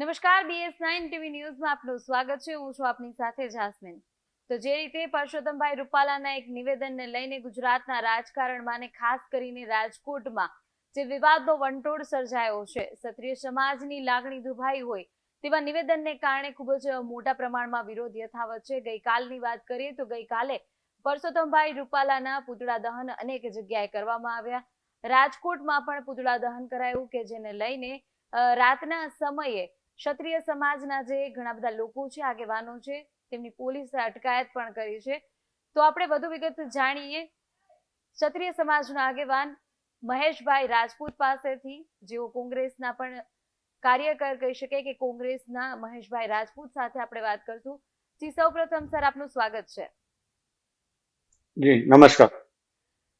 નમસ્કાર BS nine TV ન્યૂઝમાં આપનું સ્વાગત છે. હું છું આપની સાથે જાસ્મીન. તો જે રીતે પરસોત્તમભાઈ રૂપાલાના એક નિવેદનને લઈને ગુજરાતના રાજકારણમાં અને ખાસ કરીને રાજકોટમાં જે વિવાદનો વંટોળ સર્જાયો છે, ક્ષત્રિય સમાજની લાગણી દુભાઈ હોય તેવા નિવેદનને કારણે ખૂબ જ મોટા પ્રમાણમાં વિરોધ યથાવત છે. ગઈકાલની વાત કરીએ તો ગઈકાલે પરસોત્તમભાઈ રૂપાલાના પૂતળા દહન અનેક જગ્યાએ કરવામાં આવ્યા. રાજકોટમાં પણ પૂતળા દહન કરાયું કે જેને લઈને રાતના સમયે ક્ષત્રિય સમાજના જે ઘણા બધા લોકો છે આગેવાનો છે તેમની પોલીસે અટકાયત પણ કરી છે. તો આપણે વધુ વિગત જાણીએ. ક્ષત્રિય સમાજના આગેવાન મહેશભાઈ રાજપૂત પાસેથી જેઓ કોંગ્રેસના પણ કાર્યકર કહી શકે કે કોંગ્રેસના મહેશભાઈ રાજપૂત સાથે આપણે વાત કરશું. જી સૌપ્રથમ સર આપનું સ્વાગત છે. જી નમસ્કાર.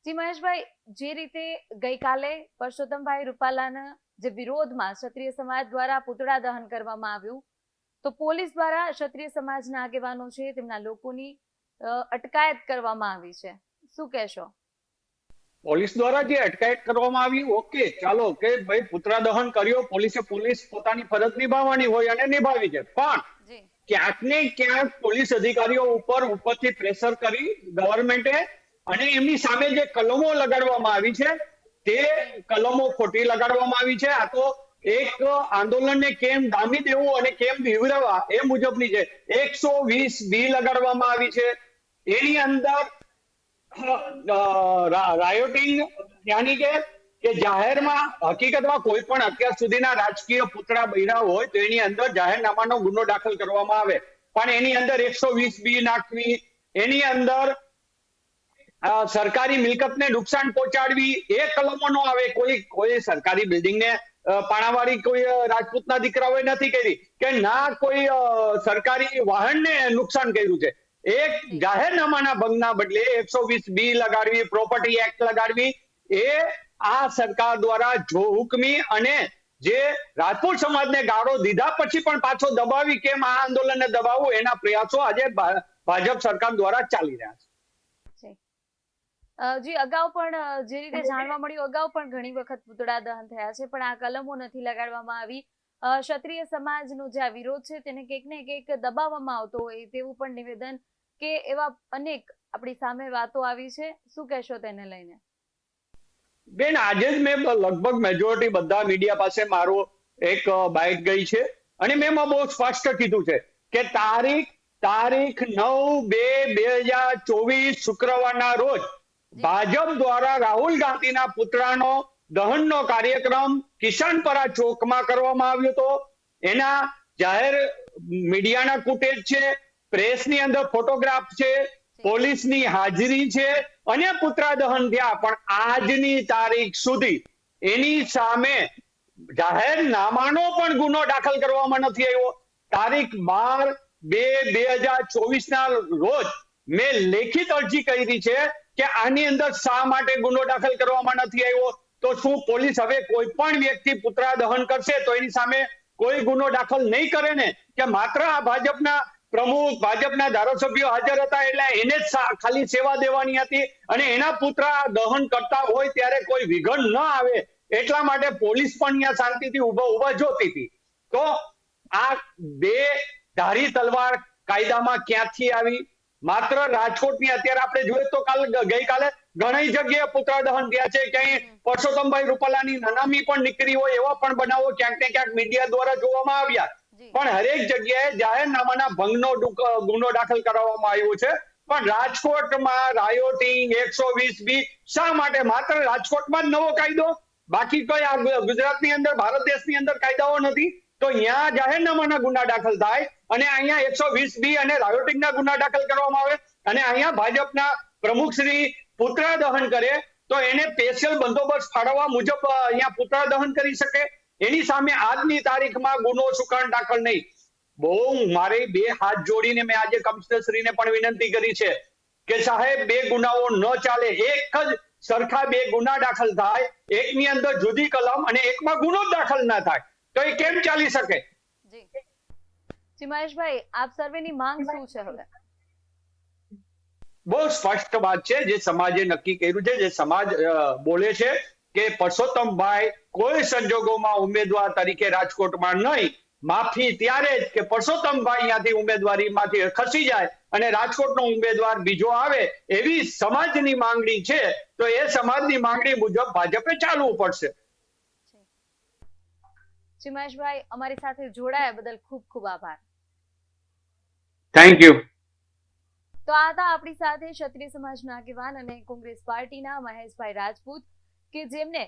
જી મહેશભાઈ જે રીતે ગઈકાલે પરસોત્તમભાઈ રૂપાલાના જે વિરોધમાં ક્ષત્રિય સમાજ દ્વારા પૂતળા દહન કરવામાં આવ્યું તો પોલીસ દ્વારા ક્ષત્રિય સમાજના આગેવાનો છે તેમના લોકોની અટકાયત કરવામાં આવી છે. શું કહેશો? પોલીસ દ્વારા જે અટકાયત કરવામાં આવી ઓકે ચાલો કે ભાઈ પુતળા દહન કર્યો પોલીસે પોલીસ પોતાની ફરજ નિભાવવાની હોય અને નિભાવી છે. પણ ક્યાંક ને ક્યાંક પોલીસ અધિકારીઓ ઉપર ઉપરથી પ્રેશર કરી ગવર્મેન્ટે અને એમની સામે જે કલમો લગાડવામાં આવી છે તે કલમો ખોટી લગાડવામાં આવી છે. આ તો એક આંદોલનને કેમ ડામી દેવું અને કેમ બીવરાવવા એ મુજબની છે. એકસો વીસ બી લગાડવામાં આવી છે. એની અંદર રાયોટિંગ યાની કે કે જાહેરમાં હકીકતમાં કોઈ પણ અત્યાર સુધીના રાજકીય પુતળા બન્યા હોય તો એની અંદર જાહેરનામાનો ગુનો દાખલ કરવામાં આવે. પણ એની અંદર એકસો વીસ બી નાખવી, એની અંદર સરકારી મિલકતને નુકસાન પહોંચાડવી એ કલમો નો આવે. કોઈ કોઈ સરકારી બિલ્ડિંગને પાણાવાળી કોઈ રાજપૂતના દીકરાઓએ નથી કરી કે ના કોઈ સરકારી વાહનને નુકસાન કર્યું છે. એક જાહેરનામાના ભંગના બદલે એકસો વીસ બી લગાડવી, પ્રોપર્ટી એક્ટ લગાડવી, એ આ સરકાર દ્વારા જો હુકમી અને જે રાજપૂત સમાજને ગાળો દીધા પછી પણ પાછો દબાવી કેમ આ આંદોલનને દબાવવું એના પ્રયાસો આજે ભાજપ સરકાર દ્વારા ચાલી રહ્યા છે. જી અગાઉ પણ જે રીતે જાણવા મળ્યું અગાઉ પણ ઘણી વખત પૂતળા દહન થયા છે પણ આ કલમો નથી લગાડવામાં આવી. ક્ષત્રિય સમાજનો જે આ વિરોધ છે તેને કંઈક ને કંઈક દબાવવામાં આવતો હોય તેવું પણ નિવેદન કે એવા અનેક આપણી સામે વાતો આવી છે. શું કહેશો તેને લઈને? બેન આજે જ મેં લગભગ મેજોરિટી બધા મીડિયા પાસે મારો એક બાઇટ ગઈ છે. અને મેં એમાં બહુ સ્પષ્ટ કીધું છે કે તારીખ તારીખ નવ બે બે હજાર ચોવીસ શુક્રવારના રોજ ભાજપ દ્વારા રાહુલ ગાંધીના પુતળાનો દહનનો કાર્યક્રમ કિશનપરા ચોકમાં કરવામાં આવ્યો હતો. એના જાહેર મીડિયાના ફૂટેજ છે પ્રેસની અંદર ફોટોગ્રાફ છે પોલીસની હાજરી છે અને પુતળા દહન થયા. પણ આજની તારીખ સુધી એની સામે જાહેરનામાનો પણ ગુનો દાખલ કરવામાં નથી આવ્યો. તારીખ બાર બે બે હજાર ચોવીસ ના રોજ મેં લેખિત અરજી કરી છે. કે આની અંદર શા માટે ગુનો દાખલ કરવામાં નથી આવ્યો? તો શું પોલીસ હવે કોઈ પણ વ્યક્તિ પુતળા દહન કરશે તો એની સામે કોઈ ગુનો દાખલ નહીં કરે ને? કે માત્ર આ ભાજપના પ્રમુખ, ભાજપના ધારાસભ્યો હાજર હતા એટલે એને જ ખાલી સેવા દેવાની હતી અને એના પુતળા દહન કરતા હોય ત્યારે કોઈ વિઘન ન આવે એટલા માટે પોલીસ પણ અહીંયા શાંતિથી ઊભા ઊભા જોતી હતી. તો આ બે ધારી તલવાર કાયદામાં ક્યાંથી આવી? માત્ર રાજકોટની અત્યારે આપણે જોઈએ તો કાલ ગઈકાલે ઘણી જગ્યાએ પુતળા દહન થયા છે. ક્યાંય પરસોત્તમભાઈ રૂપાલાની નનામી પણ નીકળી હોય એવા પણ બનાવો ક્યાંક ને ક્યાંક મીડિયા દ્વારા જોવામાં આવ્યા. પણ હરેક જગ્યાએ જાહેરનામાના ભંગનો ગુનો દાખલ કરવામાં આવ્યો છે. પણ રાજકોટમાં રાયોટિંગ એકસો વીસ બી શા માટે? માત્ર રાજકોટમાં જ નવો કાયદો? બાકી કોઈ આ ગુજરાતની અંદર ભારત દેશની અંદર કાયદાઓ નથી. તો અહીંયા જાહેરનામાના ગુના દાખલ થાય અને અહીંયા એકસો વીસ બી અને રાયોટિંગના ગુના દાખલ કરવામાં આવે અને અહીંયા ભાજપના પ્રમુખ શ્રી પુતળા દહન કરે, તો એને સ્પેશિયલ બંદોબસ્ત ફાળવવા મુજબ અહીંયા પુતળા દહન કરી શકે. એની સામે આજની તારીખમાં ગુનો સુકાણ દાખલ નહીં. બહુ મારે બે હાથ જોડીને મેં આજે કમિશનરશ્રીને પણ વિનંતી કરી છે કે સાહેબ, બે ગુનાઓ ન ચાલે. એક જ સરખા બે ગુના દાખલ થાય. એકની અંદર જુદી કલમ અને એકમાં ગુનો દાખલ ના થાય. તો એ કેમ ચાલી શકે? મહેશભાઈ આપ સર્વેની માંગ શું છે હવે? બહુ સ્પષ્ટ વાત છે જે સમાજે નક્કી કર્યું છે જે સમાજ બોલે છે કે પરસોત્તમભાઈ કોઈ સંજોગોમાં ઉમેદવાર તરીકે રાજકોટમાં નહીં માફી ત્યારે જ કે પરસોત્તમભાઈ અહીંયાથી ઉમેદવારીમાંથી ખસી જાય અને રાજકોટનો ઉમેદવાર બીજો આવે એવી સમાજની માંગણી છે તો એ સમાજની માંગણી મુજબ ભાજપે ચાલવું પડશે. શ્રી મહેશભાઈ અમારી સાથે જોડાયા બદલ ખૂબ ખૂબ આભાર. થેન્ક યુ તો આ હતા આપણી સાથે ક્ષત્રિય સમાજના આગેવાન અને કોંગ્રેસ પાર્ટીના મહેશભાઈ રાજપૂત કે જેમને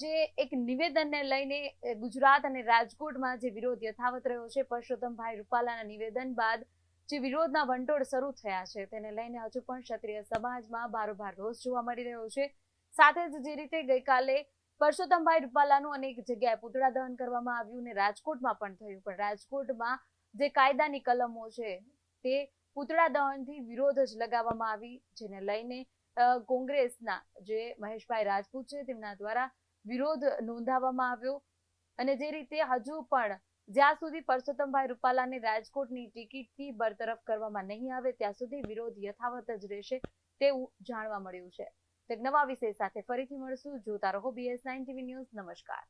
જે એક નિવેદનને લઈને ગુજરાત અને રાજકોટમાં જે વિરોધ યથાવત રહ્યો છે પરસોત્તમભાઈ રૂપાલાના નિવેદન બાદ જે વિરોધના વંટોળ શરૂ થયા છે તેને લઈને હજુ પણ ક્ષત્રિય સમાજમાં ભારોભાર રોષ જોવા મળી રહ્યો છે. સાથે જ જે રીતે ગઈકાલે પરસોત્તમભાઈ રૂપાલાનું અનેક જગ્યાએ પુતળા દહન કરવામાં આવ્યું ને રાજકોટમાં પણ થયું. પણ રાજકોટમાં જે કાયદાની કલમો છે, તે પુતળા દહનથી વિરોધ જ લગાવવામાં આવી, જેને લઈને કોંગ્રેસના જે મહેશભાઈ રાજપૂત છે, તેમના દ્વારા વિરોધ નોંધાવવામાં આવ્યો. અને જે રીતે હજુ પણ જ્યાં સુધી પરસોત્તમભાઈ રૂપાલાને રાજકોટની ટિકિટથી બરતરફ કરવામાં નહીં આવે, ત્યાં સુધી વિરોધ યથાવત જ રહેશે તેવું જાણવા મળ્યું છે. તો નવા વિષય સાથે ફરીથી મળશું. જોતા રહો બીએસ નાઇન ટીવી ન્યૂઝ નમસ્કાર.